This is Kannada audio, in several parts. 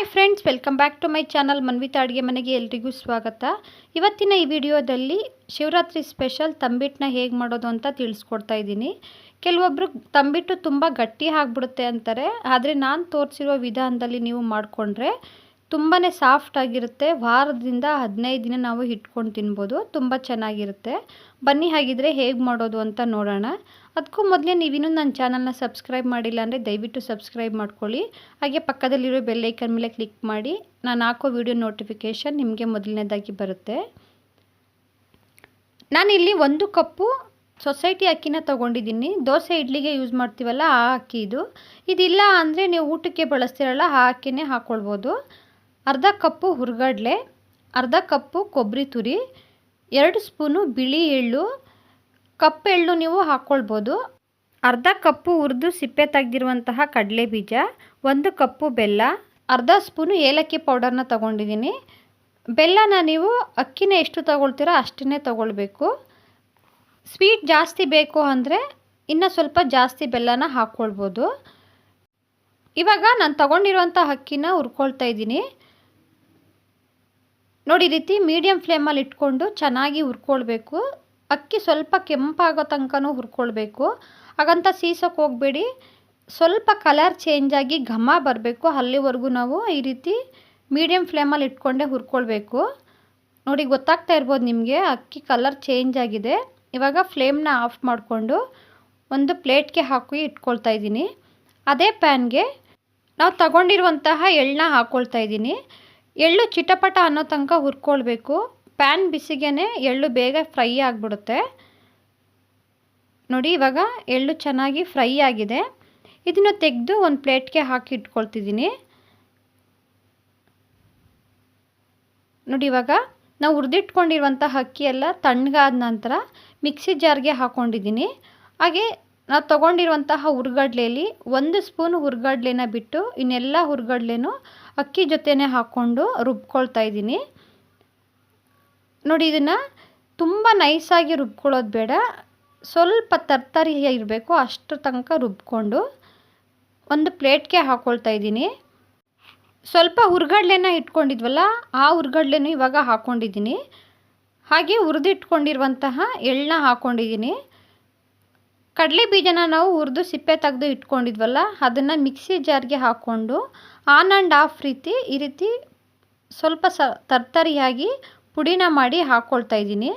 Hi friends welcome back to my channel Manvita ಅಡುಗೆ ಮನೆಗೆ ಎಲ್ರಿಗೂ ಸ್ವಾಗತ. ಇವತ್ತಿನ ಈ ವಿಡಿಯೋದಲ್ಲಿ ಶಿವರಾತ್ರಿ ಸ್ಪೆಷಲ್ ತಂಬಿಟ್ಟನ್ನ ಹೇಗೆ ಮಾಡೋದು ಅಂತ ತಿಳಿಸ್ಕೊಡ್ತಾ ಇದ್ದೀನಿ. ಕೆಲವೊಬ್ಬರು ತಂಬಿಟ್ಟು ತುಂಬ ಗಟ್ಟಿ ಆಗಿಬಿಡುತ್ತೆ ಅಂತಾರೆ. ಆದರೆ ನಾನು ತೋರಿಸಿರೋ ವಿಧಾನದಲ್ಲಿ ನೀವು ಮಾಡಿಕೊಂಡ್ರೆ ತುಂಬಾ ಸಾಫ್ಟ್ ಆಗಿರುತ್ತೆ. ವಾರದಿಂದ ಹದಿನೈದು ದಿನ ನಾವು ಇಟ್ಕೊಂಡು ತಿನ್ಬೋದು. ತುಂಬ ಚೆನ್ನಾಗಿರುತ್ತೆ. ಬನ್ನಿ ಹಾಗಿದ್ರೆ ಹೇಗೆ ಮಾಡೋದು ಅಂತ ನೋಡೋಣ. ಅದಕ್ಕೂ ಮೊದಲೇ ನೀವಿನ್ನೂ ನನ್ನ ಚಾನಲ್ನ ಸಬ್ಸ್ಕ್ರೈಬ್ ಮಾಡಿಲ್ಲ ಅಂದರೆ ದಯವಿಟ್ಟು ಸಬ್ಸ್ಕ್ರೈಬ್ ಮಾಡ್ಕೊಳ್ಳಿ. ಹಾಗೆ ಪಕ್ಕದಲ್ಲಿರೋ ಬೆಲ್ಲೈಕನ್ ಮೇಲೆ ಕ್ಲಿಕ್ ಮಾಡಿ. ನಾನು ಹಾಕೋ ವಿಡಿಯೋ ನೋಟಿಫಿಕೇಷನ್ ನಿಮಗೆ ಮೊದಲನೇದಾಗಿ ಬರುತ್ತೆ. ನಾನಿಲ್ಲಿ ಒಂದು ಕಪ್ಪು ಸೊಸೈಟಿ ಅಕ್ಕಿನ ತೊಗೊಂಡಿದ್ದೀನಿ. ದೋಸೆ ಇಡ್ಲಿಗೆ ಯೂಸ್ ಮಾಡ್ತೀವಲ್ಲ ಆ ಅಕ್ಕಿ ಇದು. ಇದಿಲ್ಲ ಅಂದರೆ ನೀವು ಊಟಕ್ಕೆ ಬಳಸ್ತಿರಲ್ಲ ಆ ಅಕ್ಕಿನೇ ಹಾಕ್ಕೊಳ್ಬೋದು ಅರ್ಧ ಕಪ್ಪು ಹುರ್ಗಡ್ಲೆ, ಅರ್ಧ ಕಪ್ಪು ಕೊಬ್ಬರಿ ತುರಿ, ಎರಡು ಸ್ಪೂನು ಬಿಳಿ ಎಳ್ಳು. ಕಪ್ಪು ಎಳ್ಳು ನೀವು ಹಾಕ್ಕೊಳ್ಬೋದು ಅರ್ಧ ಕಪ್ಪು ಹುರಿದು ಸಿಪ್ಪೆ ತೆಗೆದಿರುವಂತಹ ಕಡಲೆ ಬೀಜ, ಒಂದು ಕಪ್ಪು ಬೆಲ್ಲ, ಅರ್ಧ ಸ್ಪೂನು ಏಲಕ್ಕಿ ಪೌಡರ್ನ ತಗೊಂಡಿದ್ದೀನಿ. ಬೆಲ್ಲನ ನೀವು ಅಕ್ಕಿನ ಎಷ್ಟು ತಗೊಳ್ತೀರೋ ಅಷ್ಟನ್ನೇ ತಗೊಳ್ಬೇಕು. ಸ್ವೀಟ್ ಜಾಸ್ತಿ ಬೇಕು ಅಂದರೆ ಇನ್ನು ಸ್ವಲ್ಪ ಜಾಸ್ತಿ ಬೆಲ್ಲನ ಹಾಕ್ಕೊಳ್ಬೋದು ಇವಾಗ ನಾನು ತಗೊಂಡಿರುವಂಥ ಅಕ್ಕಿನ ಹುರ್ಕೊಳ್ತಾ ಇದ್ದೀನಿ. ನೋಡಿ, ಈ ರೀತಿ ಮೀಡಿಯಮ್ ಫ್ಲೇಮಲ್ಲಿ ಇಟ್ಕೊಂಡು ಚೆನ್ನಾಗಿ ಹುರ್ಕೊಳ್ಬೇಕು. ಅಕ್ಕಿ ಸ್ವಲ್ಪ ಕೆಂಪಾಗೋ ತನಕನೂ ಹುರ್ಕೊಳ್ಬೇಕು. ಹಾಗಂತ ಸೀಸೋಕೆ ಹೋಗಬೇಡಿ. ಸ್ವಲ್ಪ ಕಲರ್ ಚೇಂಜ್ ಆಗಿ ಘಮ ಬರಬೇಕು. ಅಲ್ಲಿವರೆಗೂ ನಾವು ಈ ರೀತಿ ಮೀಡಿಯಮ್ ಫ್ಲೇಮಲ್ಲಿ ಇಟ್ಕೊಂಡೇ ಹುರ್ಕೊಳ್ಬೇಕು. ನೋಡಿ, ಗೊತ್ತಾಗ್ತಾ ಇರ್ಬೋದು ನಿಮಗೆ, ಅಕ್ಕಿ ಕಲರ್ ಚೇಂಜ್ ಆಗಿದೆ. ಇವಾಗ ಫ್ಲೇಮ್ನ ಆಫ್ ಮಾಡಿಕೊಂಡು ಒಂದು ಪ್ಲೇಟ್ಗೆ ಹಾಕಿ ಇಟ್ಕೊಳ್ತಾ ಇದ್ದೀನಿ. ಅದೇ ಪ್ಯಾನ್ಗೆ ನಾವು ತಗೊಂಡಿರುವಂತಹ ಎಳ್ಳನ್ನ ಹಾಕ್ಕೊಳ್ತಾ ಇದ್ದೀನಿ. ಎಳ್ಳು ಚಿಟಪಟ ಅನ್ನೋ ತನಕ ಹುರ್ಕೊಳ್ಬೇಕು. ಪ್ಯಾನ್ ಬಿಸಿಗೆ ಎಳ್ಳು ಬೇಗ ಫ್ರೈ ಆಗಿಬಿಡುತ್ತೆ. ನೋಡಿ, ಇವಾಗ ಎಳ್ಳು ಚೆನ್ನಾಗಿ ಫ್ರೈ ಆಗಿದೆ. ಇದನ್ನು ತೆಗೆದು ಒಂದು ಪ್ಲೇಟ್ಗೆ ಹಾಕಿ ಇಟ್ಕೊಳ್ತಿದ್ದೀನಿ. ನೋಡಿ, ಇವಾಗ ನಾವು ಹುರಿದಿಟ್ಕೊಂಡಿರುವಂಥ ಅಕ್ಕಿ ಎಲ್ಲ ತಣ್ಣಗಾದ ನಂತರ ಮಿಕ್ಸಿ ಜಾರ್ಗೆ ಹಾಕ್ಕೊಂಡಿದ್ದೀನಿ ಹಾಗೆ ನಾವು ತೊಗೊಂಡಿರುವಂತಹ ಹುರ್ಗಡ್ಲೆಯಲ್ಲಿ ಒಂದು ಸ್ಪೂನ್ ಹುರ್ಗಡ್ಲೆನ ಬಿಟ್ಟು ಇನ್ನೆಲ್ಲ ಹುರ್ಗಡ್ಲೆನೂ ಅಕ್ಕಿ ಜೊತೆನೇ ಹಾಕ್ಕೊಂಡು ರುಬ್ಕೊಳ್ತಾ ಇದ್ದೀನಿ. ನೋಡಿ, ಇದನ್ನು ತುಂಬ ನೈಸಾಗಿ ರುಬ್ಕೊಳ್ಳೋದು ಬೇಡ. ಸ್ವಲ್ಪ ತರ್ತರಿ ಇರಬೇಕು ಅಷ್ಟು ತನಕ ರುಬ್ಕೊಂಡು ಒಂದು ಪ್ಲೇಟ್ಗೆ ಹಾಕ್ಕೊಳ್ತಾ ಇದ್ದೀನಿ. ಸ್ವಲ್ಪ ಹುರ್ಗಡ್ಲೆನ ಇಟ್ಕೊಂಡಿದ್ವಲ್ಲ, ಆ ಹುರ್ಗಡ್ಲೆನೂ ಇವಾಗ ಹಾಕ್ಕೊಂಡಿದ್ದೀನಿ ಹಾಗೆ ಹುರಿದಿಟ್ಕೊಂಡಿರುವಂತಹ ಎಳ್ಳನ್ನ ಹಾಕ್ಕೊಂಡಿದ್ದೀನಿ ಕಡಲೆ ಬೀಜನ ನಾವು ಹುರಿದು ಸಿಪ್ಪೆ ತೆಗೆದು ಇಟ್ಕೊಂಡಿದ್ವಲ್ಲ, ಅದನ್ನು ಮಿಕ್ಸಿ ಜಾರ್ಗೆ ಹಾಕ್ಕೊಂಡು ಆನ್ ಆ್ಯಂಡ್ ಆಫ್ ರೀತಿ ಈ ರೀತಿ ಸ್ವಲ್ಪ ಸ ತರ್ತರಿಯಾಗಿ ಪುಡಿನ ಮಾಡಿ ಹಾಕ್ಕೊಳ್ತಾ ಇದ್ದೀನಿ.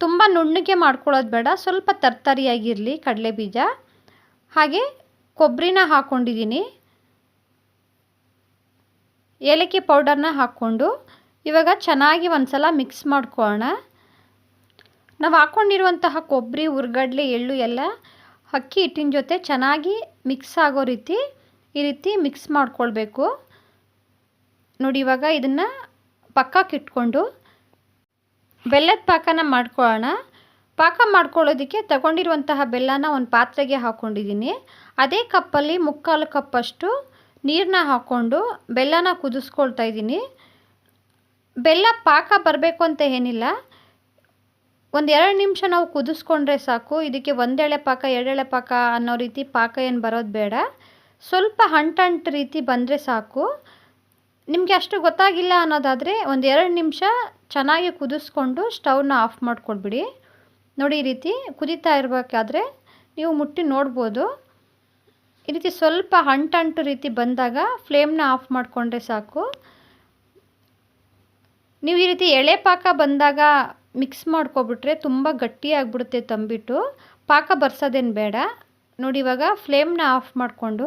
ತುಂಬ ನುಣ್ಣಗೆ ಮಾಡ್ಕೊಳ್ಳೋದು ಬೇಡ, ಸ್ವಲ್ಪ ತರ್ತರಿಯಾಗಿರಲಿ ಕಡಲೆ ಬೀಜ. ಹಾಗೆ ಕೊಬ್ಬರಿನ ಹಾಕ್ಕೊಂಡಿದ್ದೀನಿ ಏಲಕ್ಕಿ ಪೌಡರ್ನ ಹಾಕ್ಕೊಂಡು ಇವಾಗ ಚೆನ್ನಾಗಿ ಒಂದು ಸಲ ಮಿಕ್ಸ್ ಮಾಡ್ಕೊಳ್ಳೋಣ. ನಾವು ಹಾಕ್ಕೊಂಡಿರುವಂತಹ ಕೊಬ್ಬರಿ ಹುರ್ಗಡ್ಲೆ ಎಳ್ಳು ಎಲ್ಲ ಅಕ್ಕಿ ಹಿಟ್ಟಿನ ಜೊತೆ ಚೆನ್ನಾಗಿ ಮಿಕ್ಸ್ ಆಗೋ ರೀತಿ ಈ ರೀತಿ ಮಿಕ್ಸ್ ಮಾಡ್ಕೊಳ್ಬೇಕು. ನೋಡಿ ಇವಾಗ ಇದನ್ನು ಪಕ್ಕಕ್ಕೆ ಇಟ್ಕೊಂಡು ಬೆಲ್ಲದ ಪಾಕನ ಮಾಡ್ಕೊಳ್ಳೋಣ. ಪಾಕ ಮಾಡ್ಕೊಳ್ಳೋದಕ್ಕೆ ತಗೊಂಡಿರುವಂತಹ ಬೆಲ್ಲನ ಒಂದು ಪಾತ್ರೆಗೆ ಹಾಕ್ಕೊಂಡಿದ್ದೀನಿ ಅದೇ ಕಪ್ಪಲ್ಲಿ ಮುಕ್ಕಾಲು ಕಪ್ಪಷ್ಟು ನೀರನ್ನ ಹಾಕ್ಕೊಂಡು ಬೆಲ್ಲನ ಕುದಿಸ್ಕೊಳ್ತಾ ಇದ್ದೀನಿ. ಬೆಲ್ಲ ಪಾಕ ಬರಬೇಕು ಅಂತ ಏನಿಲ್ಲ. ಒಂದು ಎರಡು ನಿಮಿಷ ನಾವು ಕುದಿಸ್ಕೊಂಡ್ರೆ ಸಾಕು. ಇದಕ್ಕೆ ಒಂದೆಳೆ ಪಾಕ ಎರಡೆಳೆ ಪಾಕ ಅನ್ನೋ ರೀತಿ ಪಾಕ ಏನು ಬರೋದು ಬೇಡ. ಸ್ವಲ್ಪ ಹಂಟಂಟು ರೀತಿ ಬಂದರೆ ಸಾಕು. ನಿಮಗೆ ಅಷ್ಟು ಗೊತ್ತಾಗಿಲ್ಲ ಅನ್ನೋದಾದರೆ ಒಂದು ಎರಡು ನಿಮಿಷ ಚೆನ್ನಾಗಿ ಕುದಿಸ್ಕೊಂಡು ಸ್ಟವ್ನ ಆಫ್ ಮಾಡಿಕೊಡ್ಬಿಡಿ. ನೋಡಿ ಈ ರೀತಿ ಕುದೀತಾ ಇರಬೇಕಾದ್ರೆ ನೀವು ಮುಟ್ಟಿ ನೋಡ್ಬೋದು. ಈ ರೀತಿ ಸ್ವಲ್ಪ ಹಂಟಂಟು ರೀತಿ ಬಂದಾಗ ಫ್ಲೇಮ್ನ ಆಫ್ ಮಾಡಿಕೊಂಡ್ರೆ ಸಾಕು. ನೀವು ಈ ರೀತಿ ಎಳೆ ಪಾಕ ಬಂದಾಗ ಮಿಕ್ಸ್ ಮಾಡ್ಕೊಬಿಟ್ರೆ ತುಂಬ ಗಟ್ಟಿಯಾಗ್ಬಿಡುತ್ತೆ ತಂಬಿಟ್ಟು. ಪಾಕ ಬರ್ಸೋದೇನು ಬೇಡ. ನೋಡಿ ಇವಾಗ ಫ್ಲೇಮ್ನ ಆಫ್ ಮಾಡಿಕೊಂಡು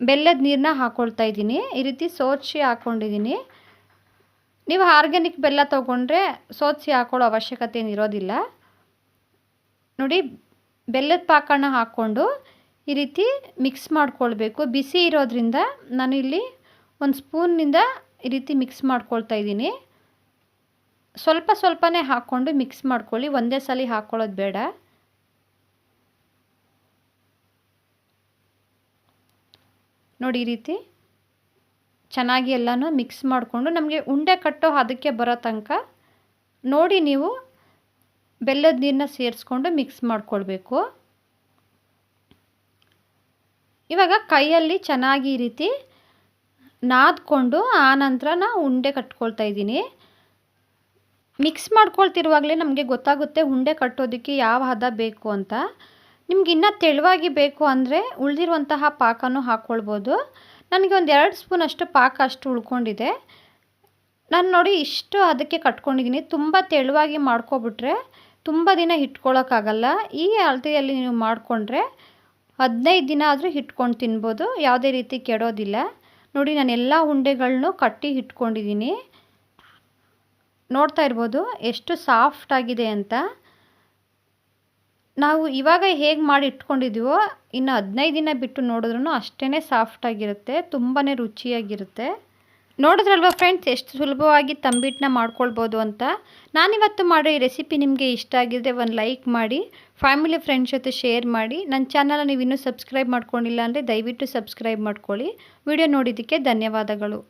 ಬೆಲ್ಲದ ನೀರನ್ನ ಹಾಕ್ಕೊಳ್ತಾ ಇದ್ದೀನಿ. ಈ ರೀತಿ ಸೋಚಿ ಹಾಕ್ಕೊಂಡಿದ್ದೀನಿ ನೀವು ಆರ್ಗ್ಯಾನಿಕ್ ಬೆಲ್ಲ ತೊಗೊಂಡ್ರೆ ಸೋಚಿ ಹಾಕೊಳ್ಳೋ ಅವಶ್ಯಕತೆ ಏನಿರೋದಿಲ್ಲ ನೋಡಿ ಬೆಲ್ಲದ ಪಾಕನ ಹಾಕ್ಕೊಂಡು ಈ ರೀತಿ ಮಿಕ್ಸ್ ಮಾಡ್ಕೊಳ್ಬೇಕು. ಬಿಸಿ ಇರೋದ್ರಿಂದ ನಾನು ಇಲ್ಲಿ ಒಂದು ಸ್ಪೂನ್ನಿಂದ ಈ ರೀತಿ ಮಿಕ್ಸ್ ಮಾಡ್ಕೊಳ್ತಾ ಇದ್ದೀನಿ. ಸ್ವಲ್ಪ ಸ್ವಲ್ಪನೇ ಹಾಕ್ಕೊಂಡು ಮಿಕ್ಸ್ ಮಾಡ್ಕೊಳ್ಳಿ. ಒಂದೇ ಸಲ ಹಾಕ್ಕೊಳ್ಳೋದು ಬೇಡ. ನೋಡಿ ಈ ರೀತಿ ಚೆನ್ನಾಗಿ ಎಲ್ಲನೂ ಮಿಕ್ಸ್ ಮಾಡಿಕೊಂಡು ನಮಗೆ ಉಂಡೆ ಕಟ್ಟೋ ಅದಕ್ಕೆ ಬರೋ ತನಕ ನೋಡಿ ನೀವು ಬೆಲ್ಲದ ನೀರನ್ನ ಸೇರಿಸ್ಕೊಂಡು ಮಿಕ್ಸ್ ಮಾಡ್ಕೊಳ್ಬೇಕು. ಇವಾಗ ಕೈಯಲ್ಲಿ ಚೆನ್ನಾಗಿ ಈ ರೀತಿ ನಾದ್ಕೊಂಡು ಆನಂತರ ನಾನು ಉಂಡೆ ಕಟ್ಕೊಳ್ತಾ ಇದ್ದೀನಿ. ಮಿಕ್ಸ್ ಮಾಡ್ಕೊಳ್ತಿರುವಾಗಲೇ ನಮಗೆ ಗೊತ್ತಾಗುತ್ತೆ ಉಂಡೆ ಕಟ್ಟೋದಕ್ಕೆ ಯಾವ ಹದ ಬೇಕು ಅಂತ. ನಿಮ್ಗೆ ಇನ್ನೂ ತೆಳುವಾಗಿ ಬೇಕು ಅಂದರೆ ಉಳಿದಿರುವಂತಹ ಪಾಕನೂ ಹಾಕ್ಕೊಳ್ಬೋದು ನನಗೆ ಒಂದು ಎರಡು ಸ್ಪೂನ್ ಅಷ್ಟು ಪಾಕ ಅಷ್ಟು ಉಳ್ಕೊಂಡಿದೆ. ನಾನು ನೋಡಿ ಇಷ್ಟು ಅದಕ್ಕೆ ಕಟ್ಕೊಂಡಿದ್ದೀನಿ ತುಂಬ ತೆಳುವಾಗಿ ಮಾಡ್ಕೊಬಿಟ್ರೆ ತುಂಬ ದಿನ ಇಟ್ಕೊಳ್ಳೋಕ್ಕಾಗಲ್ಲ ಈ ಅಳತೆಯಲ್ಲಿ ನೀವು ಮಾಡಿಕೊಂಡ್ರೆ ಹದಿನೈದು ದಿನ ಆದರೂ ಇಟ್ಕೊಂಡು ತಿನ್ಬೋದು. ಯಾವುದೇ ರೀತಿ ಕೆಡೋದಿಲ್ಲ. ನೋಡಿ ನಾನು ಎಲ್ಲ ಉಂಡೆಗಳನ್ನೂ ಕಟ್ಟಿ ಇಟ್ಕೊಂಡಿದ್ದೀನಿ ನೋಡ್ತಾ ಇರ್ಬೋದು ಎಷ್ಟು ಸಾಫ್ಟ್ ಆಗಿದೆ ಅಂತ. ನಾವು ಇವಾಗ ಹೇಗೆ ಮಾಡಿ ಇಟ್ಕೊಂಡಿದ್ದೀವೋ ಇನ್ನು ಹದಿನೈದು ದಿನ ಬಿಟ್ಟು ನೋಡಿದ್ರೂ ಅಷ್ಟೇ ಸಾಫ್ಟಾಗಿರುತ್ತೆ ತುಂಬಾ ರುಚಿಯಾಗಿರುತ್ತೆ. ನೋಡಿದ್ರಲ್ವ ಫ್ರೆಂಡ್ಸ್, ಎಷ್ಟು ಸುಲಭವಾಗಿ ತಂಬಿಟ್ಟನ್ನ ಮಾಡ್ಕೊಳ್ಬೋದು ಅಂತ. ನಾನಿವತ್ತು ಮಾಡೋ ಈ ರೆಸಿಪಿ ನಿಮಗೆ ಇಷ್ಟ ಆಗಿದ್ರೆ ಒಂದು ಲೈಕ್ ಮಾಡಿ, ಫ್ಯಾಮಿಲಿ ಫ್ರೆಂಡ್ಸ್ ಜೊತೆ ಶೇರ್ ಮಾಡಿ. ನನ್ನ ಚಾನಲ್ ನೀವು ಇನ್ನೂ ಸಬ್ಸ್ಕ್ರೈಬ್ ಮಾಡ್ಕೊಂಡಿಲ್ಲ ಅಂದರೆ ದಯವಿಟ್ಟು ಸಬ್ಸ್ಕ್ರೈಬ್ ಮಾಡ್ಕೊಳ್ಳಿ. ವಿಡಿಯೋ ನೋಡಿದ್ದಕ್ಕೆ ಧನ್ಯವಾದಗಳು.